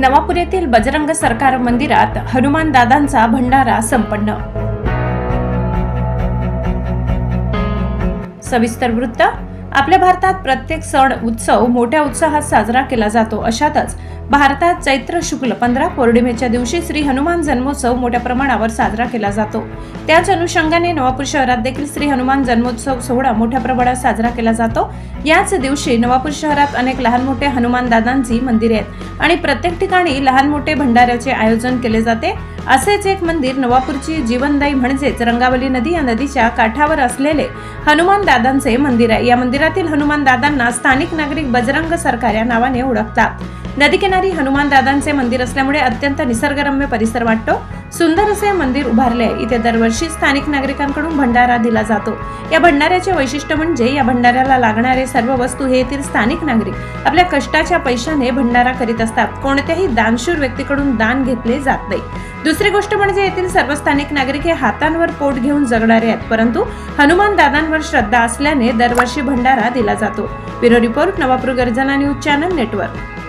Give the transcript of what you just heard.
नवापूर येथील बजरंग सरकार मंदिरात हनुमान दादांचा भंडारा संपन्न. सविस्तर वृत्त आपल्या भारतात प्रत्येक सण उत्सव मोठ्या उत्साहात साजरा केला जातो. अशातच भारतात चैत्र शुक्ल पंधरा पौर्णिमेच्या दिवशी श्री हनुमान जन्मोत्सव मोठ्या प्रमाणावर साजरा केला जातो. त्याच अनुषंगाने नवापूर शहरात देखील श्री हनुमान जन्मोत्सव सोहळा मोठ्या प्रमाणात साजरा केला जातो. याच दिवशी नवापूर शहरात अनेक लहान मोठे हनुमान दादांची मंदिरे आहेत. आणि प्रत्येक ठिकाणी लहान मोठे भंडाऱ्याचे आयोजन केले जाते. असेच एक मंदिर नवापूरची जीवनदायी म्हणजेच रंगावली नदी या नदीच्या काठावर असलेले हनुमान दादांचे मंदिर आहे. या मंदिरातील हनुमान दादांना स्थानिक नागरिक बजरंग सरकार या नावाने ओळखतात. नदीकिनारी हनुमान दादांचे मंदिर असल्यामुळे अत्यंत निसर्गरम्य परिसर वाटतो. सुंदर असे मंदिर उभारले आहे. इथे दरवर्षी स्थानिक नागरिकांकडून भंडारा दिला जातो. या भंडाऱ्याचे वैशिष्ट्य म्हणजे या भंडाऱ्याला लागणारे सर्व वस्तू हे येथील स्थानिक नागरिक आपल्या कष्टाच्या पैशाने भंडारा करीत असतात. कोणत्याही दानशूर व्यक्तीकडून दान घेतले जात नाही. दुसरी गोष्ट म्हणजे येथील सर्व स्थानिक नागरिक हे हातांवर पोट घेऊन जगणारे आहेत. परंतु हनुमान दादांवर श्रद्धा असल्याने दरवर्षी भंडारा दिला जातो. ब्युरो रिपोर्ट नवापूर गर्जना न्यूज चॅनल नेटवर्क.